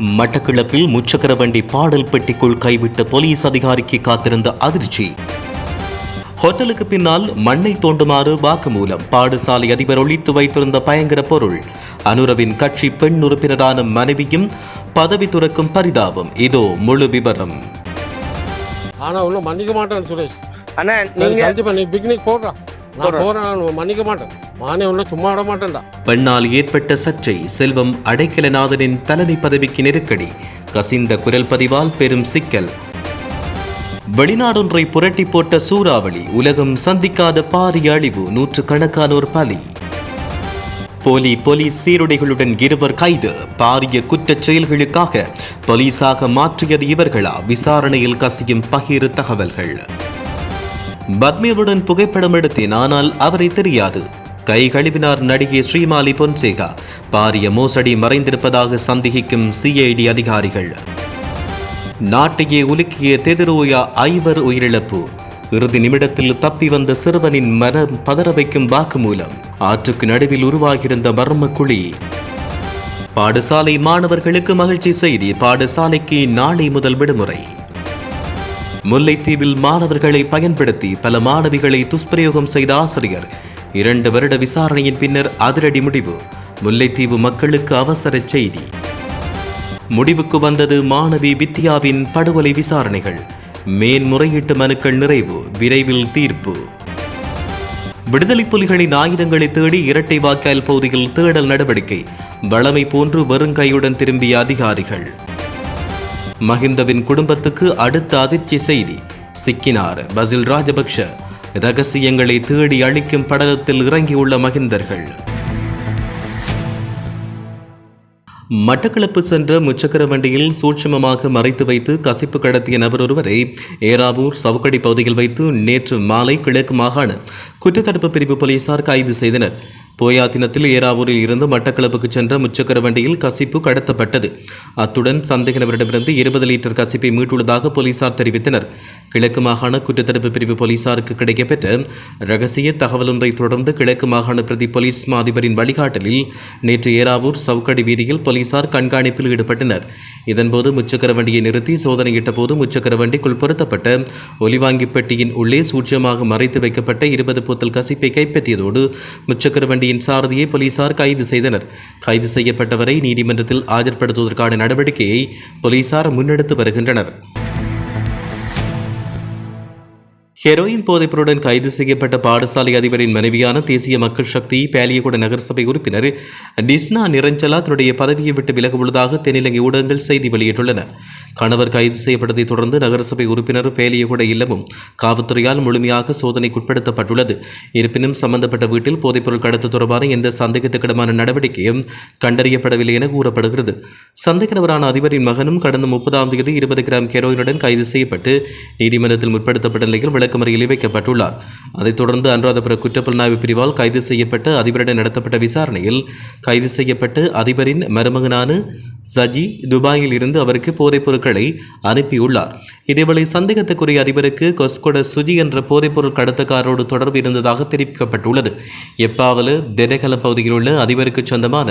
மட்டக்களப்பில் முச்சக்கர வண்டி பாடல் பெட்டிக்குள் கைவிட்ட போலீஸ் அதிகாரிக்கு காத்திருந்த அதிர்ச்சி. ஹோட்டலுக்கு பின்னால் மண்ணை தோண்டுமாறு வாக்குமூலம். பாடசாலை அதிபர் ஒழித்து வைத்திருந்த பயங்கர பொருள். அனுரவின் கட்சி பெண் உறுப்பினரான மனைவியும் பதவி துறக்கும் பரிதாபம். இதோ முழு விவரம் ஆனா ஒன்றும் மன்னிக்க மாட்டேன் சுரேஷ். அண்ணா நீங்க பிக்னிக் போடுறா. நான் போறேன் நான் மன்னிக்க மாட்டேன். மானே ஒன்றும் சும்மா விட மாட்டேன்டா. பெண்ணால் ஏற்பட்ட சர்ச்சை செல்வம் அடைக்கலநாதனின் தலைமை பதவிக்கு நெருக்கடி கசிந்த குரல் பதிவால் பெரும் சிக்கல். வெளிநாடொன்றை புரட்டி போட்ட சூறாவளி உலகம் சந்திக்காத பாரிய அழிவு நூற்று கணக்கானோர் பலி. போலி போலீஸ் சீருடைகளுடன் இருவர் கைது பாரிய குற்றச் செயல்களுக்காக போலீசாக மாற்றியது இவர்களா? விசாரணையில் கசியும் பகிர் தகவல்கள். பத்மியுடன் புகைப்படம் எடுத்தேன் ஆனால் அவரை தெரியாது. கை கழுவினார் நடிகை ஸ்ரீமாலி பொன்சேகா. பாரிய மோசடி மறைந்திருப்பதாக சந்தேகிக்கும் சிஐடி அதிகாரிகள். நாட்டையே உலுக்கிய தெதிரோயா ஐவர் உயிரிழப்பு. இறுதி நிமிடத்தில் தப்பி வந்த சிறுவனின் மரம் பதற வைக்கும் வாக்குமூலம். ஆற்றுக்கு நடுவில் உருவாகியிருந்த மர்ம குழி பாடசாலை மாணவர்களுக்கு மகிழ்ச்சி செய்தி. பாடசாலைக்கு நாளை முதல் விடுமுறை. முல்லைத்தீவில் மாணவர்களை பயன்படுத்தி பல மாணவிகளை துஷ்பிரயோகம் செய்த ஆசிரியர். இரண்டு வருட விசாரணையின் பின்னர் அதிரடி முடிவு. முல்லைத்தீவு மக்களுக்கு அவசர செய்தி. முடிவுக்கு வந்தது மாணவி வித்யாவின் படுகொலை விசாரணைகள். மேன்முறையீட்டு மனுக்கள் நிறைவு விரைவில் தீர்ப்பு. விடுதலை புலிகளின் ஆயுதங்களை தேடி இரட்டை வாக்கால் பகுதியில் தேடல் நடவடிக்கை. வளமை போன்று வெறுங்கையுடன் திரும்பிய அதிகாரிகள். மஹிந்தவின் குடும்பத்துக்கு அடுத்த அதிர்ச்சி செய்தி. சிக்கினார் பசில் ராஜபக்ஷ. ரகசியங்களை தேடி அழிக்கும் படகத்தில் இறங்கியுள்ள மகிந்தர்கள். மட்டக்களப்பு சென்ற முச்சக்கர வண்டியில் சூட்சுமமாக மறைத்து வைத்து கசிப்பு கடத்திய நபர் ஒருவரை ஏராவூர் சவுக்கடி பகுதியில் வைத்து நேற்று மாலை கிழக்கு மாகாண குற்றத்தடுப்பு பிரிவு போலீசார் கைது செய்தனர். போயாத்தினத்தில் ஏராவூரில் இருந்து மட்டக்களப்புக்கு சென்ற முச்சக்கர வண்டியில் கசிப்பு கடத்தப்பட்டது. அத்துடன் சந்தேக நபரிடமிருந்து இருபது லிட்டர் கசிப்பை மீட்டுள்ளதாக போலீசார் தெரிவித்தனர். கிழக்கு மாகாண குற்றத்தடுப்பு பிரிவு போலீசாருக்கு கிடைக்கப்பெற்ற ரகசிய தகவல் ஒன்றை தொடர்ந்து கிழக்கு மாகாண பிரதி போலீஸ் மா அதிபரின் வழிகாட்டலில் நேற்று ஏராவூர் சவுக்கடி வீதியில் போலீசார் கண்காணிப்பில் ஈடுபட்டனர். இதன்போது முச்சக்கர வண்டியை நிறுத்தி சோதனையிட்ட போது முச்சக்கர வண்டிக்குள் பொருத்தப்பட்ட ஒலிவாங்கி பெட்டியின் உள்ளே சூட்சமாக மறைத்து வைக்கப்பட்ட இருபது போத்தல் கசிப்பை கைப்பற்றியதோடு முச்சக்கர வண்டியின் சாரதியை போலீசார் கைது செய்தனர். கைது செய்யப்பட்டவரை நீதிமன்றத்தில் ஆஜர்படுத்துவதற்கான நடவடிக்கையை போலீசார் முன்னெடுத்து வருகின்றனர். ஹெரோயின் போதைப்பொருடன் கைது செய்யப்பட்ட பாடசாலை அதிபரின் மனைவியான தேசிய மக்கள் சக்தி பேலியகுட நகரசபை உறுப்பினர் டிஸ்னா நிரஞ்சலா தன்னுடைய பதவியை விட்டு விலக உள்ளதாக தென்னிலங்கை ஊடகங்கள் செய்தி வெளியிட்டுள்ளன. கணவர் கைது செய்யப்பட்டதை தொடர்ந்து நகரசபை உறுப்பினர் பேலியகுட இல்லமும் காவல்துறையால் முழுமையாக சோதனைக்குட்படுத்தப்பட்டுள்ளது. இருப்பினும் சம்பந்தப்பட்ட வீட்டில் போதைப்பொருள் கடத்து தொடர்பான எந்த சந்தேகத்துக்கிடமான நடவடிக்கையும் கண்டறியப்படவில்லை என கூறப்படுகிறது. சந்தேகநபரான அதிபரின் மகனும் கடந்த முப்பதாம் தேதி இருபது கிராம் கெரோயினுடன் கைது செய்யப்பட்டு நீதிமன்றத்தில் முற்படுத்தப்பட்ட நிலையில் விளக்கமறையில் வைக்கப்பட்டுள்ளார். அதைத் தொடர்ந்து அனுராதபுர குற்றப்புலனாய்வு பிரிவால் கைது செய்யப்பட்டு அதிபரிடம் நடத்தப்பட்ட விசாரணையில் கைது செய்யப்பட்டு அதிபரின் மருமகனான சஜி துபாயில் இருந்து அவருக்கு போதைப்பொருள் பொருட்களை அனுப்பியுள்ளார். இதேவேளை சந்தேகத்துக்குரிய அதிபருக்கு கொஸ்கொட சுஜி என்ற போதைப்பொருள் கடத்தக்காரோடு தொடர்பு இருந்ததாக தெரிவிக்கப்பட்டுள்ளது. எப்பாவல தெனகல பகுதியில் உள்ள அதிபருக்கு சொந்தமான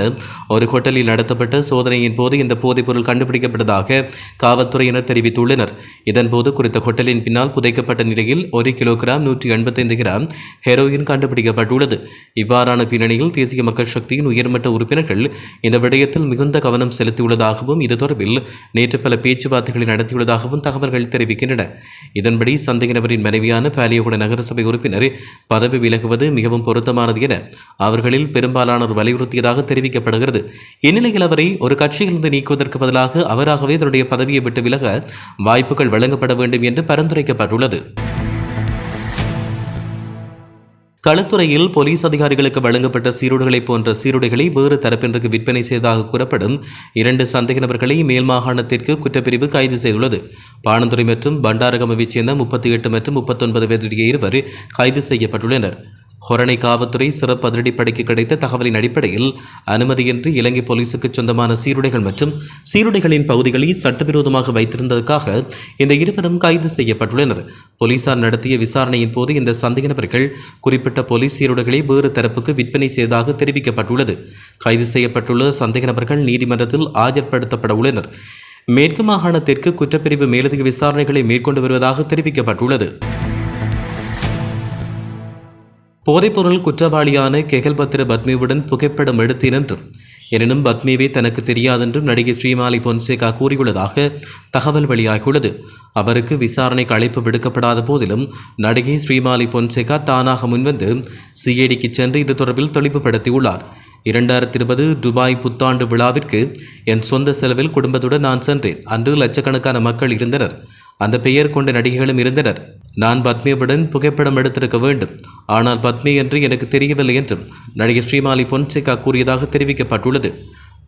ஒரு ஹோட்டலில் நடத்தப்பட்ட சோதனையின் போது இந்த போதைப்பொருள் கண்டுபிடிக்கப்பட்டதாக காவல்துறையினர் தெரிவித்துள்ளனர். இதன்போது குறித்த ஹோட்டலின் பின்னால் புதைக்கப்பட்ட நிலையில் ஒரு கிலோகிராம் நூற்றி எண்பத்தைந்து கிராம் ஹெரோயின் கண்டுபிடிக்கப்பட்டுள்ளது. இவ்வாறான பின்னணியில் தேசிய மக்கள் சக்தியின் உயர்மட்ட உறுப்பினர்கள் இந்த விடயத்தில் மிகுந்த கவனம் செலுத்தியுள்ளதாகவும் இது தொடர்பில் நேற்று பல பேச்சுவார்த்தைகளை நடத்தியுள்ளதாகவும் தகவல்கள் தெரிவிக்கின்றன. இதன்படி சந்தேக நபரின் மனைவியான பாலியகுட நகரசபை உறுப்பினர் பதவி விலகுவது மிகவும் பொருத்தமானது என அவர்களில் பெரும்பாலானோர் வலியுறுத்தியதாக தெரிவிக்கப்படுகிறது. இந்நிலையில் அவரை ஒரு கட்சியிலிருந்து நீக்குவதற்கு பதிலாக அவராகவே தன்னுடைய பதவியை விட்டு விலக வாய்ப்புகள் வழங்கப்பட வேண்டும் என்று பரிந்துரைக்கப்பட்டுள்ளது. களத்துறையில் போலீஸ் அதிகாரிகளுக்கு வழங்கப்பட்ட சீருடைகளை போன்ற சீருடைகளை வேறு தரப்பினருக்கு விற்பனை செய்ததாக கூறப்படும் இரண்டு சந்தேக நபர்களை மேல் மாகாணத்திற்கு குற்றப்பிரிவு கைது செய்துள்ளது. பாணந்துறை மற்றும் பண்டாரகமவைச் சேர்ந்த முப்பத்தி எட்டு மற்றும் முப்பத்தொன்பது வயதுடைய இருவர் கைது செய்யப்பட்டுள்ளனர். ஹொரணை காவல்துறை சிறப்பு அதிரடிப்படைக்கு கிடைத்த தகவலின் அடிப்படையில் அனுமதியின்றி இலங்கை போலீசுக்கு சொந்தமான சீருடைகள் மற்றும் சீருடைகளின் பகுதிகளில் சட்டவிரோதமாக வைத்திருந்ததற்காக இந்த இருவரும் கைது செய்யப்பட்டுள்ளனர். போலீசார் நடத்திய விசாரணையின் போது இந்த சந்தேக நபர்கள் குறிப்பிட்ட போலீஸ் சீருடைகளை வேறு தரப்புக்கு விற்பனை செய்ததாக தெரிவிக்கப்பட்டுள்ளது. கைது செய்யப்பட்டுள்ள சந்தேக நபர்கள் நீதிமன்றத்தில் ஆஜர்படுத்தப்பட உள்ளனர். மேற்கு மாகாணத்திற்கு குற்றப்பிரிவு மேலதிக விசாரணைகளை மேற்கொண்டு வருவதாக தெரிவிக்கப்பட்டுள்ளது. போதைப்பொருள் குற்றவாளியான கெகல்பத்திர பத்மியுடன் புகைப்படம் எடுத்தேன் என்றும் எனினும் பத்மிவே தனக்கு தெரியாதென்றும் நடிகை ஸ்ரீமாலி பொன்சேகா கூறியுள்ளதாக தகவல் வெளியாகியுள்ளது. அவருக்கு விசாரணைக்கு அழைப்பு விடுக்கப்படாத போதிலும் நடிகை ஸ்ரீமாலி பொன்சேகா தானாக முன்வந்து சிஐடிக்கு சென்று இது தொடர்பில் தெளிவுபடுத்தியுள்ளார் இரண்டாயிரத்தி இருபது துபாய் புத்தாண்டு விழாவிற்கு என் சொந்த செலவில் குடும்பத்துடன் நான் சென்றேன். அன்று லட்சக்கணக்கான மக்கள் இருந்தனர். அந்த பெயர் கொண்ட நடிகைகளும் இருந்தனர். நான் பத்மியுடன் புகைப்படம் எடுத்திருக்க வேண்டும். ஆனால் பத்மி என்று எனக்கு தெரியவில்லை என்றும் நடிகை ஸ்ரீமாலி பொன்சேகா கூறியதாக தெரிவிக்கப்பட்டுள்ளது.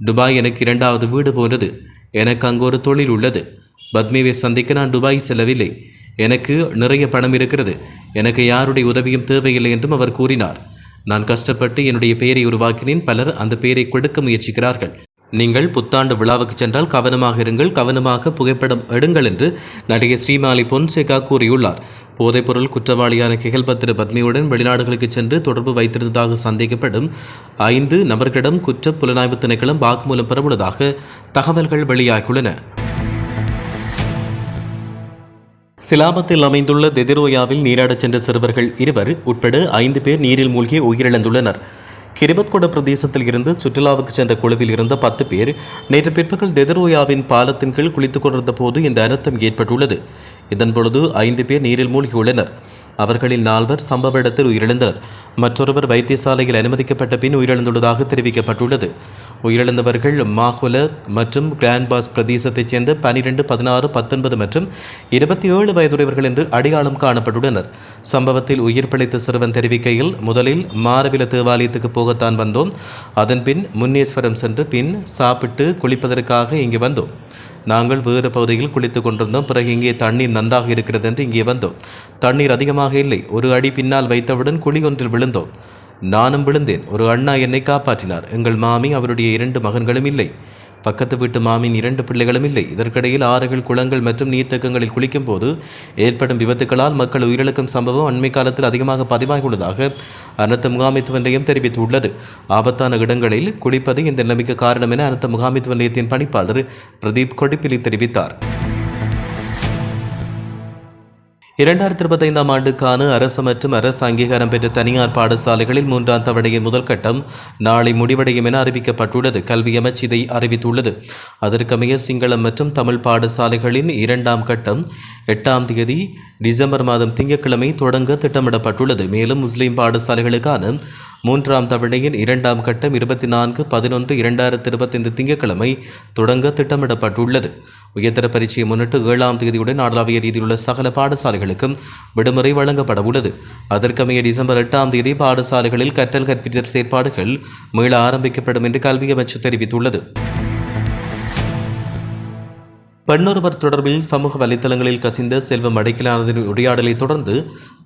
துபாய் எனக்கு இரண்டாவது வீடு போன்றது. எனக்கு அங்கு ஒரு தொழில் உள்ளது. பத்மியை சந்திக்க நான் துபாய் செல்லவில்லை. எனக்கு நிறைய பணம் இருக்கிறது. எனக்கு யாருடைய உதவியும் தேவையில்லை என்றும் அவர் கூறினார். நான் கஷ்டப்பட்டு என்னுடைய பெயரை உருவாக்கினேன். பலர் அந்த பெயரை கொடுக்க முயற்சிக்கிறார்கள். நீங்கள் புத்தாண்டு விழாவுக்கு சென்றால் கவனமாக இருங்கள் கவனமாக புகைப்படம் எடுங்கள் என்று நடிகை ஸ்ரீமாலி பொன்சேகா கூறியுள்ளார். போதைப்பொருள் குற்றவாளியான கிகல்பத்திர பத்மியுடன் வெளிநாடுகளுக்கு சென்று தொடர்பு வைத்திருந்ததாக சந்தேகப்படும் ஐந்து நபர்களிடம் குற்ற புலனாய்வு திணைக்களம் வாக்குமூலம் பெறவுள்ளதாக தகவல்கள் வெளியாகியுள்ளன. சிலாபத்தில் அமைந்துள்ள தெதிரோயாவில் நீராடச் சென்ற சிறுவர்கள் இருவர் உட்பட ஐந்து பேர் நீரில் மூழ்கி உயிரிழந்துள்ளனர். கிரிபத்கொட பிரதேசத்தில் இருந்து சுற்றுலாவுக்கு சென்ற குழுவில் இருந்த பத்து பேர் நேற்று பிற்பகல் தெதரோயாவின் பாலத்தின் கீழ் குளித்துக் கொண்டிருந்த போது இந்த அனர்த்தம் ஏற்பட்டுள்ளது. இதன்பொழுது ஐந்து பேர் நீரில் மூழ்கியுள்ளனர். அவர்களில் நால்வர் சம்பவ இடத்தில் உயிரிழந்தனர். மற்றொருவர் வைத்தியசாலையில் அனுமதிக்கப்பட்ட பின் உயிரிழந்துள்ளதாக தெரிவிக்கப்பட்டுள்ளது. உயிரிழந்தவர்கள் மாஹுல மற்றும் கிராண்ட்பாஸ் பிரதேசத்தைச் சேர்ந்த பனிரெண்டு பதினாறு பத்தொன்பது மற்றும் இருபத்தி ஏழு வயதுடையவர்கள் என்று அடையாளம் காணப்பட்டுள்ளனர். சம்பவத்தில் உயிர் பிழைத்த சிறுவன் தெரிவிக்கையில் முதலில் மாரவில தேவாலயத்துக்கு போகத்தான் வந்தோம். அதன் பின் முன்னேஸ்வரம் சென்று பின் சாப்பிட்டு குளிப்பதற்காக இங்கு வந்தோம். நாங்கள் வேறு பகுதியில் குளித்து கொண்டிருந்தோம். பிறகு இங்கே தண்ணீர் நன்றாக இருக்கிறது என்று இங்கே வந்தோம். தண்ணீர் அதிகமாக இல்லை. ஒரு அடி பின்னால் வைத்தவுடன் குழி ஒன்றில் விழுந்தோம். நானும் விழுந்தேன். ஒரு அண்ணா என்னை காப்பாற்றினார். எங்கள் மாமி அவருடைய இரண்டு மகன்களும் இல்லை. பக்கத்து வீட்டு மாமியின் இரண்டு பிள்ளைகளும் இல்லை. இதற்கிடையில் ஆறுகள் குளங்கள் மற்றும் நீர்த்தக்கங்களில் குளிக்கும் போது ஏற்படும் விபத்துகளால் மக்கள் உயிரிழக்கும் சம்பவம் அண்மை காலத்தில் அதிகமாக பதிவாகியுள்ளதாக அனர்த்த முகாமைத்துவ நிலையம் தெரிவித்துள்ளது. ஆபத்தான இடங்களில் குளிப்பது இந்த நிலைமைக்கு காரணம் என அனர்த்த முகாமைத்துவ நிலையத்தின் பணிப்பாளர் பிரதீப் கொடிப்பிலி தெரிவித்தார். இரண்டாயிரத்தி இருபத்தைந்தாம் ஆண்டுக்கான அரசு மற்றும் அரசு அங்கீகாரம் பெற்ற தனியார் பாடசாலைகளில் மூன்றாம் தவணையின் முதல் கட்டம் நாளை முடிவடையும் என அறிவிக்கப்பட்டுள்ளது. கல்வி அமைச்சு இதை அறிவித்துள்ளது. அதற்கமைய சிங்களம் மற்றும் தமிழ் பாடசாலைகளின் இரண்டாம் கட்டம் எட்டாம் தேதி டிசம்பர் மாதம் திங்கட்கிழமை தொடங்க திட்டமிடப்பட்டுள்ளது. மேலும் முஸ்லீம் பாடசாலைகளுக்கான மூன்றாம் தவணையின் இரண்டாம் கட்டம் இருபத்தி நான்கு பதினொன்று இரண்டாயிரத்தி இருபத்தைந்து திங்கட்கிழமை தொடங்க திட்டமிடப்பட்டுள்ளது. உயர்தர பரீட்சையை முன்னிட்டு ஏழாம் தேதியுடன் நாடளாவிய ரீதியிலுள்ள சகல பாடசாலைகளுக்கும் விடுமுறை வழங்கப்பட உள்ளது அதற்கமைய டிசம்பர் எட்டாம் தேதி பாடசாலைகளில் கற்றல் கற்பித்தல் செயற்பாடுகள் மீள ஆரம்பிக்கப்படும் என்று கல்வி அமைச்சர் தெரிவித்துள்ளது. பெண்ணொருவர் தொடர்பில் சமூக வலைத்தளங்களில் கசிந்த செல்வம் அடைக்கலானதின் உரையாடலை தொடர்ந்து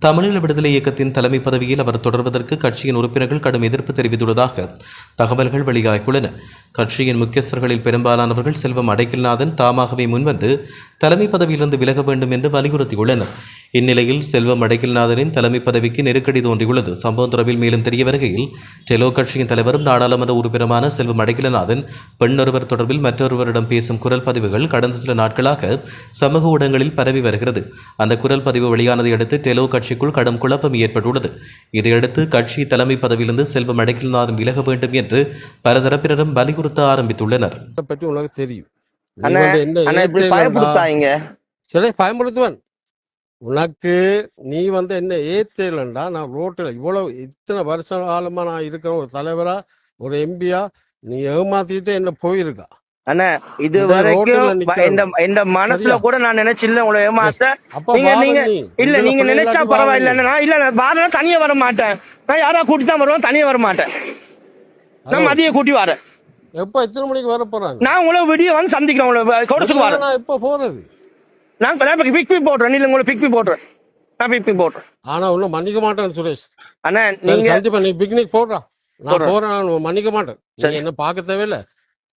தமிழீழ விடுதலை இயக்கத்தின் தலைமை பதவியில் அவர் தொடர்வதற்கு கட்சியின் உறுப்பினர்கள் கடும் எதிர்ப்பு தெரிவித்துள்ளதாக தகவல்கள் வெளியாகியுள்ளன. கட்சியின் முக்கியஸ்தர்களில் பெரும்பாலானவர்கள் செல்வம் அடைக்கல்நாதன் தாமாகவே முன்வந்து தலைமை பதவியிலிருந்து விலக வேண்டும் என்று வலியுறுத்தியுள்ளனர். இந்நிலையில் செல்வம் அடைக்கல்நாதனின் தலைமை பதவிக்கு நெருக்கடி தோன்றியுள்ளது. சம்பவம் தொடர்பில் மேலும் தெரிய வருகையில் டெலோ கட்சியின் தலைவரும் நாடாளுமன்ற உறுப்பினருமான செல்வம் அடைக்கலநாதன் பெண்ணொருவர் தொடர்பில் மற்றொருவரிடம் பேசும் குரல் பதிவுகள் கடந்த சில நாட்களாக சமூக ஊடகங்களில் பரவி வருகிறது. அந்த குரல் பதிவு வெளியானதை அடுத்து டெலோ கட்சிக்குள் கடும் குழப்பம் ஏற்பட்டுள்ளது. இதையடுத்து கட்சி தலைமை பதவியிலிருந்து செல்வம் அடைக்கல்நாதன் விலக வேண்டும் என்று பல தரப்பினரும் வலியுறுத்த ஆரம்பித்துள்ளனர். பயன்படுத்துவேன் உனக்கு நீ வந்து என்ன ஏத்தேலண்டா? நான் ரோட்டில் இவ்வளவு இத்தனை வருஷ காலமா நான் இருக்கிற ஒரு தலைவரா ஒரு எம்பியா நீ ஏமாத்திட்டு என்ன போயிருக்கா? அண்ணா இது வரைக்கும். இந்த மனசுல? கூட நான் நினைச்சில்ல உங்களை ஏமாத்த. நீங்க. இல்ல நீங்க நினைச்சா பரவாயில்ல. நான் இல்ல நான் வாரேன் தனியா வர மாட்டேன். நான் யாரா கூட்டி தான் வருவேன் தனியா வர மாட்டேன். நான் மதிய கூட்டி வரேன். எப்ப எத்தனை மணிக்கு வர போறாங்க? நான் உங்களை விடிய வந்து சந்திக்கிறேன் உங்களை கொடுத்துக்கு வரேன். நான் எப்ப போறது? நான் பிக் பி போடுறேன் இல்ல உங்களை பிக் பி போடுறேன் நான் பிக் பி போடுறேன் ஆனா ஒன்னும் மன்னிக்க மாட்டேன் சுரேஷ். அண்ணா சரி, நீங்க கண்டிப்பா நீ பிக்னிக் போடுறா. நான் போடுறேன். போறேன் நான் மன்னிக்க மாட்டேன். நீ சரி. என்ன பார்க்க தேவையில்ல.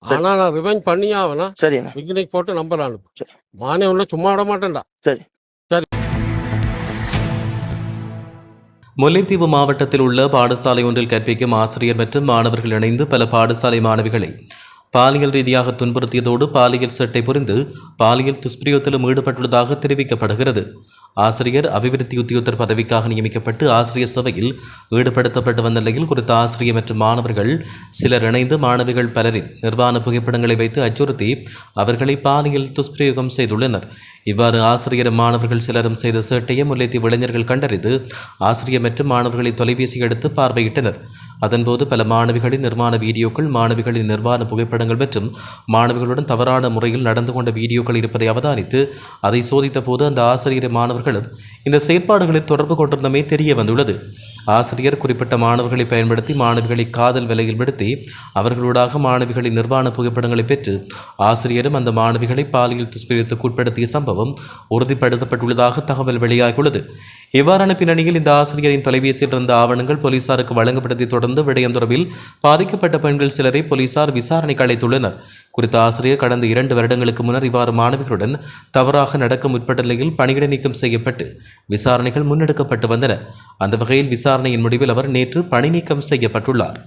சரி. ஆனா நான் ரிவெஞ்ச் பண்ணி ஆவனா சரி அண்ணா. பிக்னிக் போட்டு நம்பர் அனுப்பு சரி. மானே ஒன்னும் சும்மா விட மாட்டேன்டா. சரி. முல்லைத்தீவு மாவட்டத்தில் உள்ள பாடசாலை ஒன்றில் கற்பிக்கும் ஆசிரியர் மற்றும் மாணவர்கள் இணைந்து பல பாடசாலை மாணவிகளை பாலியல் ரீதியாக துன்புறுத்தியதோடு பாலியல் சேட்டை புரிந்து பாலியல் துஷ்பிரயோகத்திலும் ஈடுபட்டுள்ளதாக தெரிவிக்கப்படுகிறது. ஆசிரியர் அபிவிருத்தி உத்தியோகத்தர் பதவிக்காக நியமிக்கப்பட்டு ஆசிரியர் சபையில் ஈடுபடுத்தப்பட்டு வந்த நிலையில் குறித்த ஆசிரியர் மற்றும் மாணவர்கள் சிலர் இணைந்து மாணவிகள் பலரின் நிர்வாண புகைப்படங்களை வைத்து அச்சுறுத்தி அவர்களை பாலியல் துஷ்பிரயோகம் செய்துள்ளனர். இவ்வாறு ஆசிரியர் மாணவர்கள் சிலரும் செய்த சேட்டையை முல்லைத்தீவு இளைஞர்கள் கண்டறிந்து ஆசிரியர் மற்றும் மாணவர்களை தொலைபேசி எடுத்து பார்வையிட்டனர். அதன்போது பல மாணவிகளின் நிர்மாண வீடியோக்கள் மாணவிகளின் நிர்வாண புகைப்படங்கள் மற்றும் மாணவிகளுடன் தவறான முறையில் நடந்து கொண்ட வீடியோக்கள் இருப்பதை அவதானித்து அதை சோதித்த போது அந்த ஆசிரியர் மாணவர்களும் இந்த செயற்பாடுகளில் தொடர்பு கொண்டிருந்தமே தெரிய வந்துள்ளது. ஆசிரியர் குறிப்பிட்ட மாணவர்களை பயன்படுத்தி மாணவிகளை காதல் விலையில் விடுத்தி அவர்களூடாக மாணவிகளின் நிர்வாண புகைப்படங்களை பெற்று ஆசிரியரும் அந்த மாணவிகளை பாலியல் துஷ்பிரயத்துக்கு உட்படுத்திய சம்பவம் உறுதிப்படுத்தப்பட்டுள்ளதாக தகவல் வெளியாகியுள்ளது. இவ்வாறான பின்னணியில் இந்த ஆசிரியரின் தொலைபேசியில் இருந்த ஆவணங்கள் போலீசாருக்கு வழங்கப்பட்டதைத் தொடர்ந்து விடயம் தொடர்பில் பாதிக்கப்பட்ட பெண்கள் சிலரை போலீசார் விசாரணைக்கு அழைத்துள்ளனர். குறித்த ஆசிரியர் கடந்த இரண்டு வருடங்களுக்கு முன்னர் இவ்வாறு மாணவிகளுடன் தவறாக நடக்க முற்பட்ட நிலையில் பணியிட நீக்கம் செய்யப்பட்டு விசாரணைகள் முன்னெடுக்கப்பட்டு வந்தன. அந்த வகையில் விசாரணையின் முடிவில் அவர் நேற்று பணிநீக்கம் செய்யப்பட்டுள்ளார்.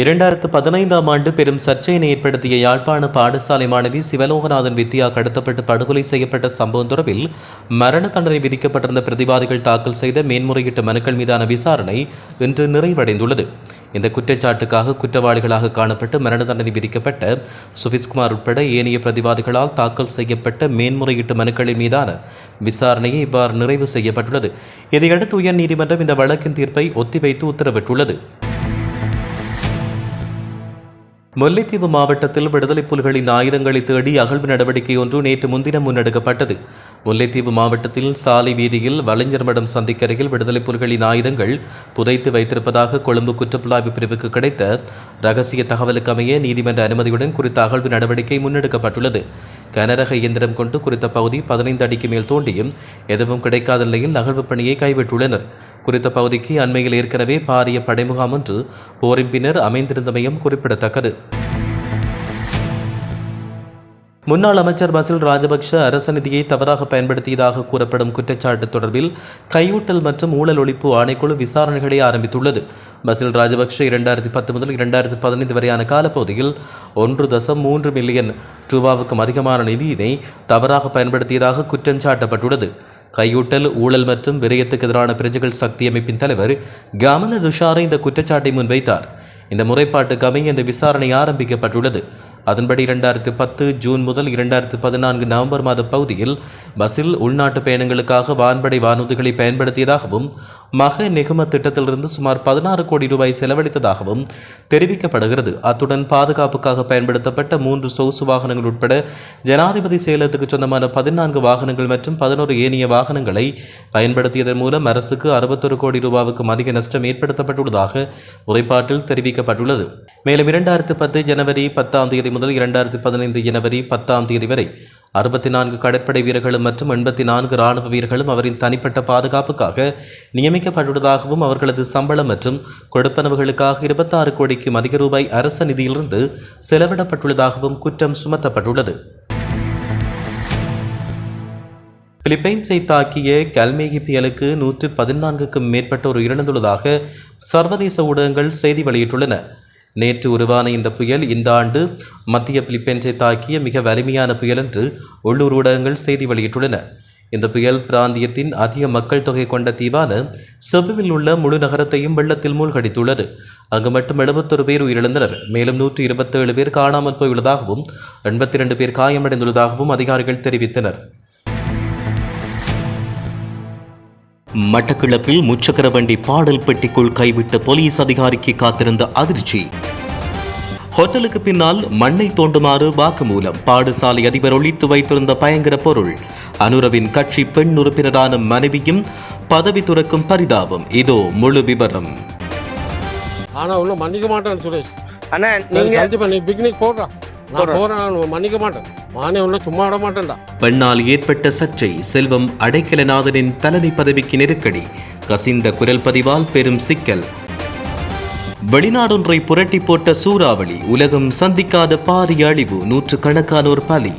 இரண்டாயிரத்து பதினைந்தாம் ஆண்டு பெரும் சர்ச்சையினை ஏற்படுத்திய யாழ்ப்பாண பாடசாலை மாணவி சிவலோகநாதன் வித்யா கடத்தப்பட்டு படுகொலை செய்யப்பட்ட சம்பவம் தொடர்பில் மரண தண்டனை விதிக்கப்பட்டிருந்த பிரதிவாதிகள் தாக்கல் செய்த மேன்முறையீட்டு மனுக்கள் மீதான விசாரணை இன்று நிறைவடைந்துள்ளது. இந்த குற்றச்சாட்டுக்காக குற்றவாளிகளாக காணப்பட்டு மரண தண்டனை விதிக்கப்பட்ட சுவிஸ்குமார் உட்பட ஏனைய பிரதிவாதிகளால் தாக்கல் செய்யப்பட்ட மேன்முறையீட்டு மனுக்களின் மீதான விசாரணையை இவ்வாறு நிறைவு செய்யப்பட்டுள்ளது. இதையடுத்து உயர்நீதிமன்றம் இந்த வழக்கின் தீர்ப்பை ஒத்திவைத்து உத்தரவிட்டுள்ளது. முல்லைத்தீவு மாவட்டத்தில் விடுதலை புலிகளின் ஆயுதங்களை தேடி அகழ்வு நடவடிக்கை ஒன்று நேற்று முன்தினம் முன்னெடுக்கப்பட்டது. முல்லைத்தீவு மாவட்டத்தில் சாலை வீதியில் வலைஞர் மடம் சந்திக்கரையில் விடுதலை புலிகளின் ஆயுதங்கள் புதைத்து வைத்திருப்பதாக கொழும்பு குற்றப்புலாய்வு பிரிவுக்கு கிடைத்த ரகசிய தகவலுக்கு அமைய நீதிமன்ற அனுமதியுடன் குறித்த அகழ்வு நடவடிக்கை முன்னெடுக்கப்பட்டுள்ளது. கனரக இயந்திரம் கொண்டு குறித்த பகுதி பதினைந்து அடிக்கு மேல் தோண்டியும் எதுவும் கிடைக்காத நிலையில் அகழ்வு பணியை கைவிட்டுள்ளனர். குறித்த பகுதிக்கு அண்மையில் ஏற்கனவே பாரிய படைமுகாம் ஒன்று போரின் பின்னர் அமைந்திருந்தமையும் குறிப்பிடத்தக்கது. முன்னாள் அமைச்சர் பசில் ராஜபக்ஷ அரச நிதியை தவறாக பயன்படுத்தியதாக கூறப்படும் குற்றச்சாட்டு தொடர்பில் கையூட்டல் மற்றும் ஊழல் ஒழிப்பு ஆணைக்குழு விசாரணைகளை ஆரம்பித்துள்ளது. பசில் ராஜபக்ஷ இரண்டாயிரத்தி பத்து முதல் இரண்டாயிரத்தி பதினைந்து வரையான காலப்பகுதியில் ஒன்று தசம் மூன்று மில்லியன் ரூபாவுக்கும் அதிகமான நிதியினை தவறாக பயன்படுத்தியதாக குற்றம் சாட்டப்பட்டுள்ளது. கையூட்டல் ஊழல் மற்றும் விரயத்துக்கு எதிரான பிரஜைகள் சக்தி அமைப்பின் தலைவர் கமன துஷாரை இந்த குற்றச்சாட்டை முன்வைத்தார். இந்த முறைப்பாட்டுக்கு அமைய இந்த விசாரணை ஆரம்பிக்கப்பட்டுள்ளது. அதன்படி இரண்டாயிரத்து பத்து ஜூன் முதல் இரண்டாயிரத்து பதினான்கு நவம்பர் மாத பகுதியில் பஸ்ஸில் உள்நாட்டு பயணங்களுக்காக வான்படை வானூர்திகளை பயன்படுத்தியதாகவும் மக நிகம திட்டத்திலிருந்து சுமார் பதினாறு கோடி ரூபாய் செலவழித்ததாகவும் தெரிவிக்கப்படுகிறது. அத்துடன் பாதுகாப்புக்காக பயன்படுத்தப்பட்ட மூன்று சொகுசு வாகனங்கள் உட்பட ஜனாதிபதி செயலகத்துக்கு சொந்தமான பதினான்கு வாகனங்கள் மற்றும் பதினோரு ஏனைய வாகனங்களை பயன்படுத்தியதன் மூலம் அரசுக்கு அறுபத்தொரு கோடி ரூபாவுக்கும் அதிக நஷ்டம் ஏற்படுத்தப்பட்டுள்ளதாக முறைப்பாட்டில் தெரிவிக்கப்பட்டுள்ளது. மேலும் இரண்டாயிரத்து பத்து ஜனவரி பத்தாம் தேதி முதல் இரண்டாயிரத்து பதினைந்து ஜனவரி பத்தாம் தேதி வரை அறுபத்தி நான்கு கடற்படை வீரர்களும் மற்றும் எண்பத்தி நான்கு இராணுவ வீரர்களும் அவரின் தனிப்பட்ட பாதுகாப்புக்காக நியமிக்கப்பட்டுள்ளதாகவும் அவர்களது சம்பளம் மற்றும் கொடுப்பனவுகளுக்காக இருபத்தாறு கோடிக்கும் அதிக ரூபாய் அரச நிதியிலிருந்து செலவிடப்பட்டுள்ளதாகவும் குற்றம் சுமத்தப்பட்டுள்ளது. பிலிப்பைன்ஸை தாக்கிய கல்மேகி புயலுக்கு நூற்று பதினான்குக்கும் மேற்பட்டோர் இறந்துள்ளதாக சர்வதேச ஊடகங்கள் செய்தி வெளியிட்டுள்ளன. நேற்று உருவான இந்த புயல் இந்த ஆண்டு மத்திய பிலிப்பைன்ஸை தாக்கிய மிக வலிமையான புயல் என்று உள்ளூர் ஊடகங்கள் செய்தி வெளியிட்டுள்ளன. இந்த புயல் பிராந்தியத்தின் அதிக மக்கள் தொகை கொண்ட தீவான செவ்வில் உள்ள முழு நகரத்தையும் வெள்ளத்தில் மூழ்கடித்துள்ளது. அங்கு மட்டும் எழுபத்தொரு பேர் உயிரிழந்தனர். மேலும் நூற்றி இருபத்தேழு பேர் காணாமல் போயுள்ளதாகவும் எண்பத்தி ரெண்டு பேர் காயமடைந்துள்ளதாகவும் அதிகாரிகள் தெரிவித்தனர். மட்டக்களப்பில் முச்சக்கர வண்டி பாடல் பெட்டிக்குள் கைவிட்ட போலீஸ் அதிகாரிக்கு காத்திருந்த அதிர்ச்சி. ஹோட்டலுக்கு பின்னால் மண்ணை தோண்டுமாறு வாக்குமூலம். பாடசாலை அதிபர் ஒழித்து வைத்திருந்த பயங்கர பொருள். அனுரவின் கட்சி பெண் உறுப்பினரான மனைவியும் பதவி துறக்கும் பரிதாபம். இதோ முழு விவரம் ஆனா ஒன்னும் மன்னிக்க மாட்டேன் சுரேஷ். அண்ணா நீங்க பிக்னிக் போடுறா. நான் போறேன். நான் மன்னிக்க மாட்டேன். மானே ஒன்றும் சும்மா விட மாட்டேன்டா. பெண்ணால் ஏற்பட்ட சர்ச்சை செல்வம் அடைக்கலநாதனின் தலைமை பதவிக்கு நெருக்கடி கசிந்த குரல் பதிவால் பெரும் சிக்கல். வெளிநாடொன்றை புரட்டி போட்ட சூறாவளி உலகம் சந்திக்காத பாரிய அழிவு நூற்றுக்கணக்கானோர் பலி.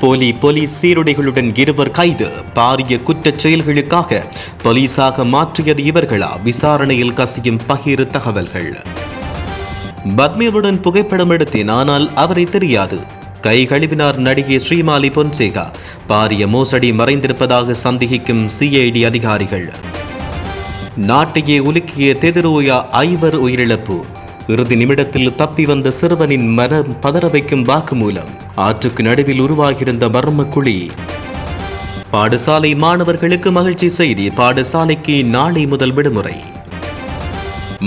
போலி போலீஸ் சீருடைகளுடன் இருவர் கைது பாரிய குற்றச் செயல்களுக்காக போலீசாக மாற்றியது இவர்களா? விசாரணையில் கசியும் பகிர் தகவல்கள். பத்மியுடன் புகைப்படம் எடுத்தேன் ஆனால் அவரை தெரியாது. கை கழுவினார் நடிகை ஸ்ரீமாலி பொன்சேகா. பாரிய மோசடி மறைந்திருப்பதாக சந்தேகிக்கும் சிஐடி அதிகாரிகள். நாட்டையே உலுக்கிய தெதிரோயா ஐவர் உயிரிழப்பு. இறுதி நிமிடத்தில் தப்பி வந்த சிறுவனின் மனம் பதற வைக்கும் வாக்குமூலம். ஆற்றுக்கு நடுவில் உருவாகியிருந்த மர்ம குழி பாடசாலை மாணவர்களுக்கு மகிழ்ச்சி செய்தி. பாடசாலைக்கு நாளை முதல் விடுமுறை.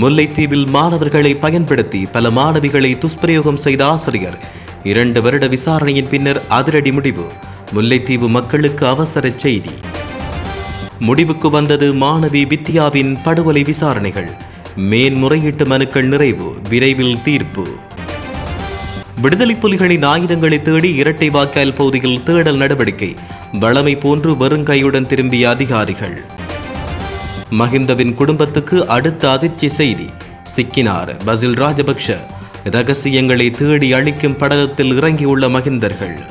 முல்லைத்தீவில் மாணவர்களை பயன்படுத்தி பல மாணவிகளை துஷ்பிரயோகம் செய்த ஆசிரியர். இரண்டு வருட விசாரணையின் பின்னர் அதிரடி முடிவு. முல்லைத்தீவு மக்களுக்கு அவசர செய்தி. முடிவுக்கு வந்தது மாணவி வித்யாவின் படுகொலை விசாரணைகள். மேன்முறையீட்டு மனுக்கள் நிறைவு விரைவில் தீர்ப்பு. விடுதலை புலிகளின் ஆயுதங்களை தேடி இரட்டை வாக்கால் பகுதியில் தேடல் நடவடிக்கை. வளமை போன்று வெறுங்கையுடன் திரும்பிய அதிகாரிகள். மஹிந்தவின் குடும்பத்துக்கு அடுத்த அதிர்ச்சி செய்தி. சிக்கினார். பசில் ராஜபக்ஷ. ரகசியங்களை தேடி அழிக்கும் படலத்தில் இறங்கியுள்ள மகிந்தர்கள்